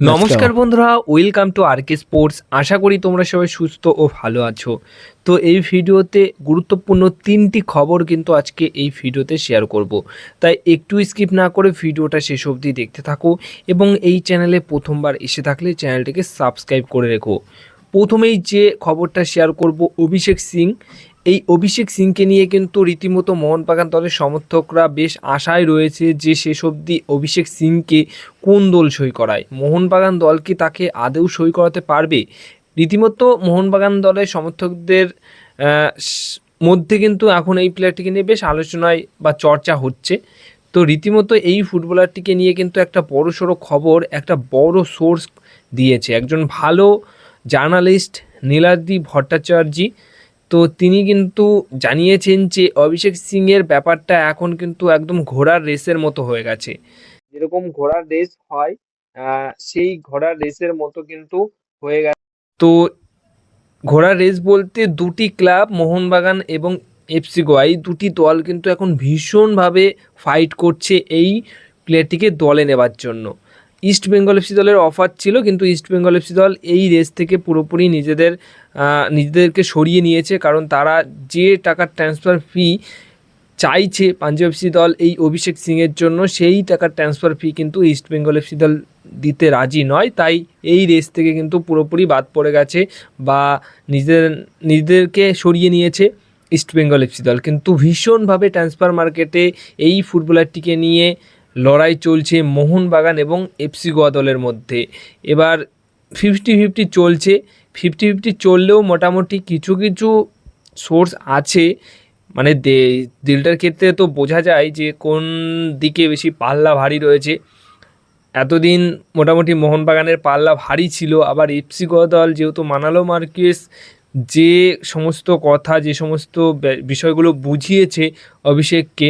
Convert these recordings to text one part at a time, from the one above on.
নমস্কার বন্ধুরা welcome to R K sports আশা করি তোমরা সবাই সুস্থ ও ভালো আছো। তো এই ভিডিওতে গুরুত্বপূর্ণ তিনটি খবর কিন্তু আজকে এই ভিডিওতে শেয়ার করব। তাই একটু স্কিপ না করে ভিডিওটা শেষ অবধি দেখতে থাকো এবং এই চ্যানেলে প্রথমবার এসে থাকলে চ্যানেলটিকে সাবস্ক্রাইব করে রেখো। প্রথমেই যে খবরটা শেয়ার করব, অভিষেক সিং। এই অভিষেক সিংকে নিয়ে কিন্তু রীতিমতো মোহনবাগান দলের সমর্থকরা বেশ আশায় রয়েছে যে শেষ অবধি অভিষেক সিংকে কোন দল সই করায়? মোহনবাগান দল কি তাকে আদৌ সই করাতে পারবে? রীতিমতো মোহনবাগান দলের সমর্থকদের মধ্যে কিন্তু এখন এই প্লেয়ারটিকে নিয়ে বেশ আলোচনায় বা চর্চা হচ্ছে। তো রীতিমতো এই ফুটবলারটিকে নিয়ে কিন্তু একটা বড় সড়ো খবর, একটা বড় সোর্স দিয়েছে। একজন ভালো জার্নালিস্ট নীলাদ্রি ভট্টাচার্যী। তো তিনি কিন্তু জানিয়েছেন যে অভিষেক সিংয়ের ব্যাপারটা এখন কিন্তু একদম ঘোড়ার রেসের মতো হয়ে গেছে। যেরকম ঘোড়ার রেস হয় সেই ঘোড়ার রেসের মতো কিন্তু হয়ে গেছে। তো ঘোড়ার রেস বলতে দুটি ক্লাব মোহনবাগান এবং এফসি গোয়া এই দুটি দল কিন্তু এখন ভীষণভাবে ফাইট করছে এই প্লেয়ারটিকে দলে নেবার জন্য। ইস্ট বেঙ্গল এফসি দলের অফার ছিল, কিন্তু ইস্ট বেঙ্গল এফসি দল এই রেস থেকে পুরোপুরি নিজেদের নিজেদেরকে সরিয়ে নিয়েছে। কারণ তারা যে টাকার ট্রান্সফার ফি চাইছে পাঞ্জাব এফসি দল এই অভিষেক সিংয়ের জন্য, সেই টাকার ট্রান্সফার ফি কিন্তু ইস্ট বেঙ্গল এফসি দল দিতে রাজি নয়। তাই এই রেস থেকে কিন্তু পুরোপুরি বাদ পড়ে গেছে বা নিজেদের, নিজেদেরকে সরিয়ে নিয়েছে ইস্ট বেঙ্গল এফসি দল। কিন্তু ভীষণভাবে ট্রান্সফার মার্কেটে এই ফুটবলারটিকে নিয়ে লড়াই চলছে মোহনবাগান এবং এফসি গোয়া দলের মধ্যে। এবার ফিফটি ফিফটি চলছে। ফিফটি ফিফটি চললেও মোটামুটি কিছু কিছু সোর্স আছে। মানে দিলটার ক্ষেত্রে তো বোঝা যায় যে কোন দিকে বেশি পাল্লা ভারী রয়েছে। এতদিন মোটামুটি মোহনবাগানের পাল্লা ভারী ছিল। আবার এফসি গোয়া দল যেহেতু মানালো মার্কেস, যে সমস্ত কথা, যে সমস্ত বিষয়গুলো বুঝিয়েছে অভিষেককে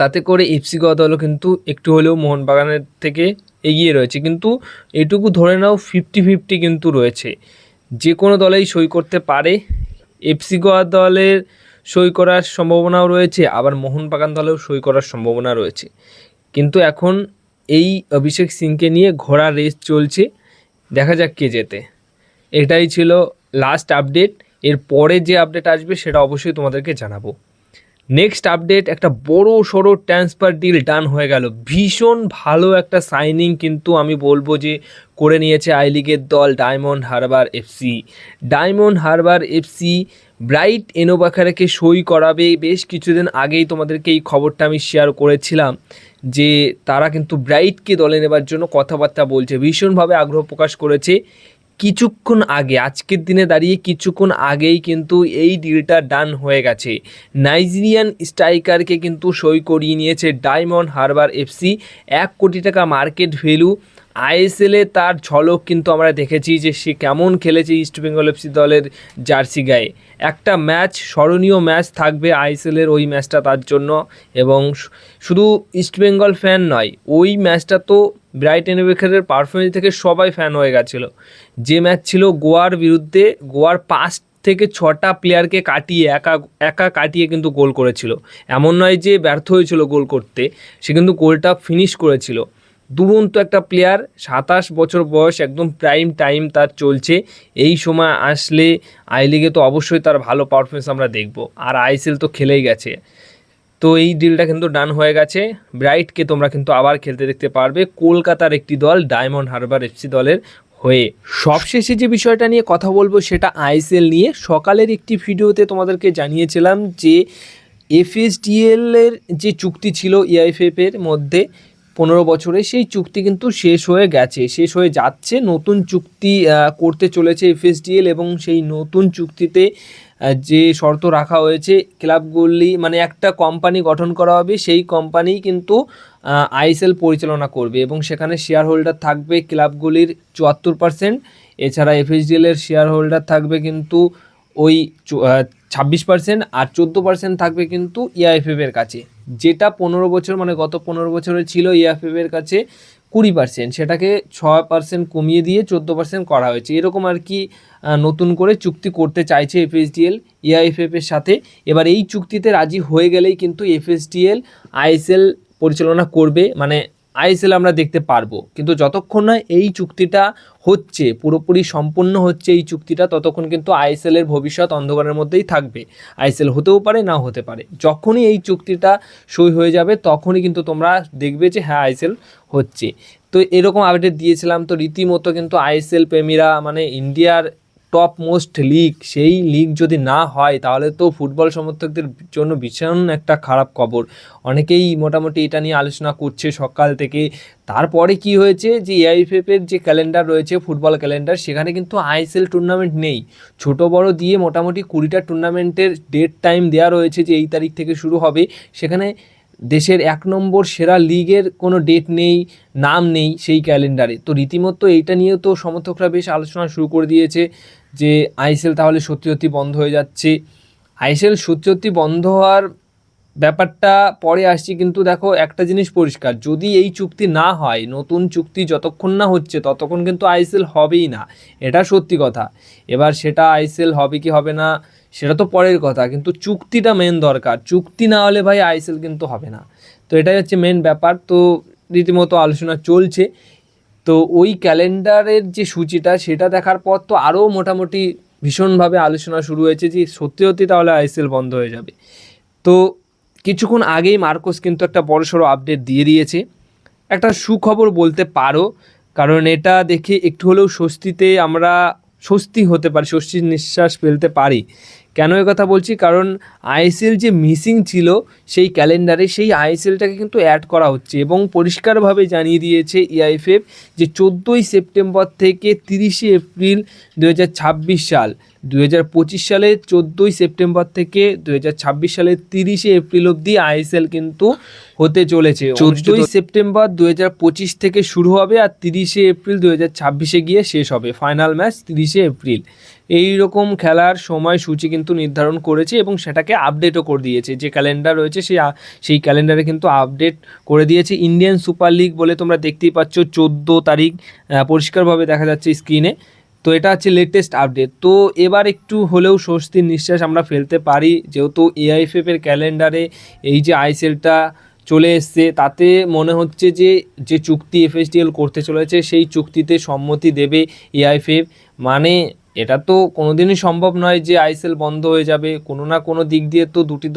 তাতে করে এফসি দলও কিন্তু একটু হলেও মোহনবাগানের থেকে এগিয়ে রয়েছে। কিন্তু এটুকু ধরে নাও ফিফটি ফিফটি কিন্তু রয়েছে। যে কোনো দলেই সই করতে পারে। এফসি গোয়া দলের সই করার সম্ভাবনাও রয়েছে, আবার মোহনবাগান দলেও সই করার সম্ভাবনা রয়েছে। কিন্তু এখন এই অভিষেক সিংকে নিয়ে ঘোড়া রেস চলছে। দেখা যাক কে যেতে এটাই ছিল লাস্ট আপডেট এর পরে যে আপডেট আসবে সেটা অবশ্যই তোমাদেরকে জানাব। নেক্সট আপডেট একটা বড় সড়ো ট্রান্সফার ডিল ডান হয়ে গেল। ভীষণ ভালো একটা সাইনিং কিন্তু আমি বলব যে করে নিয়েছে আই লিগের দল Diamond Harbour FC Diamond Harbour FC Bright এনোবাখারাকে সই করাবে। বেশ কিছুদিন আগেই তোমাদেরকে এই খবরটা আমি শেয়ার করেছিলাম যে তারা কিন্তু ব্রাইটকে দলে নেবার জন্য কথাবার্তা বলছে। ভীষণভাবে আগ্রহ প্রকাশ করেছে। কিছুক্ষণ আগে, আজকের দিনে দাঁড়িয়ে কিছুক্ষণ আগেই কিন্তু এই ডিলটা ডান হয়ে গেছে। নাইজেরিয়ান স্ট্রাইকারকে কিন্তু সই করিয়ে নিয়েছে ডায়মন্ড হারবার এফসি এক কোটি টাকা মার্কেট ভ্যালু আইএসএলে তার ঝলক কিন্তু আমরা দেখেছি যে সে কেমন খেলেছে ইস্ট বেঙ্গল এফসি দলের জার্সি গায়ে। একটা ম্যাচ স্মরণীয় ম্যাচ থাকবে আইএসএলের ওই ম্যাচটা তার জন্য এবং শুধু ইস্ট বেঙ্গল ফ্যান নয়, ওই ম্যাচটা তো ব্রাইট এনবেখারের পারফরমেন্স থেকে সবাই ফ্যান হয়ে গেছিল। যে ম্যাচ ছিল গোয়ার বিরুদ্ধে, গোয়ার পাঁচ থেকে ছটা প্লেয়ারকে কাটিয়ে, একা একা কাটিয়ে কিন্তু গোল করেছিল। এমন নয় যে ব্যর্থ হয়েছিল গোল করতে, সে কিন্তু গোলটা ফিনিশ করেছিল। দুরন্ত একটা প্লেয়ার সাতাশ বছর বয়স, একদম প্রাইম টাইম তার চলছে। এই সময় আসলে আই লিগে তো অবশ্যই তার ভালো পারফরমেন্স আমরা দেখব। আর আইএসএল তো খেলেই গেছে। তো এই ডিলটা কিন্তু ডান হয়ে গেছে। ব্রাইটকে তোমরা কিন্তু আবার খেলতে দেখতে পারবে। কলকাতার একটি দল ডায়মন্ড হারবার এফসি দলের হয়ে। সবশেষে যে বিষয়টা নিয়ে কথা বলব সেটা আইএসএল নিয়ে। সকালের একটি ভিডিওতে তোমাদেরকে জানিয়েছিলাম যে এফএসডিএল এর যে চুক্তি ছিল ইআইএফএফ এর মধ্যে পনেরো বছরে, সেই চুক্তি কিন্তু শেষ হয়ে গেছে, শেষ হয়ে যাচ্ছে। নতুন চুক্তি করতে চলেছে এফএসডিএল এবং সেই নতুন চুক্তিতে যে শর্ত রাখা হয়েছে, ক্লাবগুলি মানে একটা কোম্পানি গঠন করা হবে, সেই কোম্পানি কিন্তু আইএসএল পরিচালনা করবে এবং সেখানে শেয়ার হোল্ডার থাকবে ক্লাবগুলির চুয়াত্তর পার্সেন্ট এছাড়া এফএসডিএল এর শেয়ার হোল্ডার থাকবে কিন্তু ওই ছাব্বিশ পার্সেন্ট আর চোদ্দ পার্সেন্ট থাকবে কিন্তু ইআইএফএফ এর কাছে। যেটা পনেরো বছর মানে গত পনেরো বছরে ছিল ইআইএফএফ এর কাছে। কুড়ি পার্সেন্ট সেটাকে ছয় পার্সেন্ট কমিয়ে দিয়ে চোদ্দ পার্সেন্ট করা হয়েছে। এরকম আর কি নতুন করে চুক্তি করতে চাইছে এফএসডিএল ইআইএফএফ এর সাথে। এবার এই চুক্তিতে রাজি হয়ে গেলেই কিন্তু এফএসডিএল আইএসএল পরিচালনা করবে। মানে আইএসএল আমরা দেখতে পারব। কিন্তু যতক্ষণ না এই চুক্তিটা হচ্ছে, পুরোপুরি সম্পূর্ণ হচ্ছে এই চুক্তিটা, ততক্ষণ কিন্তু আইএসএল এর ভবিষ্যৎ অন্ধকারের মধ্যেই থাকবে। আইএসএল হতেও পারে না হতে পারে। যখনই এই চুক্তিটা সই হয়ে যাবে, তখনই কিন্তু তোমরা দেখবে যে হ্যাঁ আইএসএল হচ্ছে। তো এরকম আপডেট দিয়েছিলাম, তো রীতিমতো কিন্তু আইএসএল প্রেমীরা মানে ইন্ডিয়ার টপ মোস্ট লিগ সেই লিগ যদি না হয়, তাহলে তো ফুটবল সমর্থকদের জন্য ভীষণ একটা খারাপ খবর। অনেকেই মোটামুটি এটা নিয়ে আলোচনা করছে সকাল থেকে। তারপরে কি হয়েছে যে এআইএফএফ এর যে ক্যালেন্ডার রয়েছে ফুটবল ক্যালেন্ডার সেখানে কিন্তু আইএসএল টুর্নামেন্ট নেই। ছোট বড় দিয়ে মোটামুটি কুড়িটা টুর্নামেন্টের ডেট টাইম দেওয়া রয়েছে যে এই তারিখ থেকে শুরু হবে। সেখানে দেশের এক নম্বর সেরা লিগের কোনো ডেট নেই, নাম নেই সেই ক্যালেন্ডারে। তো রীতিমতো এইটা নিয়েও তো সমর্থকরা বেশ আলোচনা শুরু করে দিয়েছে যে আইএসএল তাহলে সত্যি সত্যি বন্ধ হয়ে যাচ্ছে। আইএসএল সত্যি সত্যি বন্ধ হওয়ার ব্যাপারটা পরে আসছি, কিন্তু দেখো একটা জিনিস পরিষ্কার, যদি এই চুক্তি না হয়, নতুন চুক্তি যতক্ষণ না হচ্ছে ততক্ষণ কিন্তু আইএসএল হবেই না। এটা সত্যি কথা। এবার সেটা আইএসএল হবে কি হবে না সেটা তো পরের কথা, কিন্তু চুক্তিটা মেন দরকার। চুক্তি না হলে ভাই আইএসএল কিন্তু হবে না। তো এটাই হচ্ছে মেন ব্যাপার। তো রীতিমতো আলোচনা চলছে। তো ওই ক্যালেন্ডারের যে সূচিটা, সেটা দেখার পর তো আরও মোটামুটি ভীষণভাবে আলোচনা শুরু হয়েছে যে সত্যি সত্যি তাহলে আইএসএল বন্ধ হয়ে যাবে। তো কিছুক্ষণ আগেই মার্কোস কিন্তু একটা বড়সড় আপডেট দিয়ে দিয়েছে। একটা সুখবর বলতে পারো, কারণ এটা দেখে একটু হলেও স্বস্তিতে আমরা স্বস্তি হতে পারি, স্বস্তির নিঃশ্বাস ফেলতে পারি। কেন কথা বলছি? কারণ আইএসএল যে মিসিং ছিল সেই ক্যালেন্ডারে সেই আইএসএলটাকে কিন্তু অ্যাড করা হচ্ছে এবং পরিষ্কারভাবে জানিয়ে দিয়েছে ইআইএফএফ যে চোদ্দোই সেপ্টেম্বর থেকে তিরিশে এপ্রিল দু হাজার ছাব্বিশ সাল। দুই হাজার পঁচিশ সালে চোদ্দোই সেপ্টেম্বর থেকে দু সালের তিরিশে এপ্রিল অবধি আইএসএল কিন্তু হতে চলেছে। চোদ্দোই সেপ্টেম্বর দুহাজার পঁচিশ থেকে শুরু হবে আর তিরিশে এপ্রিল দু ছাব্বিশে গিয়ে শেষ হবে। ফাইনাল ম্যাচ তিরিশে এপ্রিল। এই রকম খেলার সময়সূচি কিন্তু নির্ধারণ করেছে এবং সেটাকে আপডেটও করে দিয়েছে। যে ক্যালেন্ডার রয়েছে সেই সেই ক্যালেন্ডারে কিন্তু আপডেট করে দিয়েছে। ইন্ডিয়ান সুপার লিগ বলে তোমরা দেখতেই পাচ্ছ চোদ্দ তারিখ আহ, পরিষ্কারভাবে দেখা যাচ্ছে স্ক্রিনে। তো এটা হচ্ছে লেটেস্ট আপডেট তো এবার একটু হলেও স্বস্তির নিঃশ্বাস আমরা ফেলতে পারি, যেহেতু এআইএফএফ এর ক্যালেন্ডারে এই যে আইসেলটা চলে এসছে, তাতে মনে হচ্ছে যে যে চুক্তি এফএসডিএল করতে চলেছে, সেই চুক্তিতে সম্মতি দেবে এআইএফএফ মানে এটা তো কোনোদিনই সম্ভব নয় যে আইসেল বন্ধ হয়ে যাবে, কোনো না কোনো দিক দিয়ে তো দুটি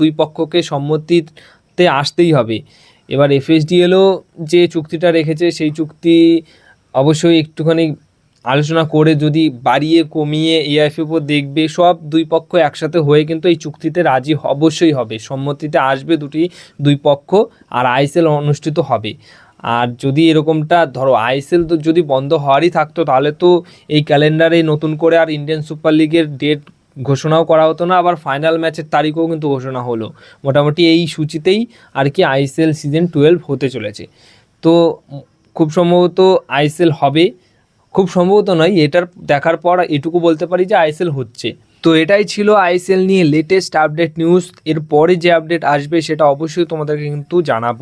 দুই পক্ষকে সম্মতিতে আসতেই হবে। এবার এফএসডিএলও যে চুক্তিটা রেখেছে, সেই চুক্তি অবশ্যই একটুখানি আলোচনা করে যদি বাড়িয়ে, কমিয়ে এআইএফএফও দেখবে, সব দুই পক্ষ একসাথে হয়ে কিন্তু এই চুক্তিতে রাজি অবশ্যই হবে। সম্মতিতে আসবে দুটি, দুই পক্ষ আর আইএসএল অনুষ্ঠিত হবে। আর যদি এরকমটা, ধরো আইএসএল তো যদি বন্ধ হওয়ারই থাকতো, তাহলে তো এই ক্যালেন্ডারে নতুন করে আর ইন্ডিয়ান সুপার লিগের ডেট ঘোষণাও করা হতো না, আবার ফাইনাল ম্যাচের তারিখও কিন্তু ঘোষণা হলো। মোটামুটি এই সূচিতেই আর কি আইএসএল সিজন টুয়েলভ হতে চলেছে। তো খুব সম্ভবত আইএসএল হবে। খুব সম্ভবত নয়, এটার দেখার পর এটুকু বলতে পারি যে আইএসএল হচ্ছে। তো এটাই ছিল আইএসএল নিয়ে লেটেস্ট আপডেট নিউজ এরপরে যে আপডেট আসবে সেটা অবশ্যই তোমাদেরকে কিন্তু জানাব।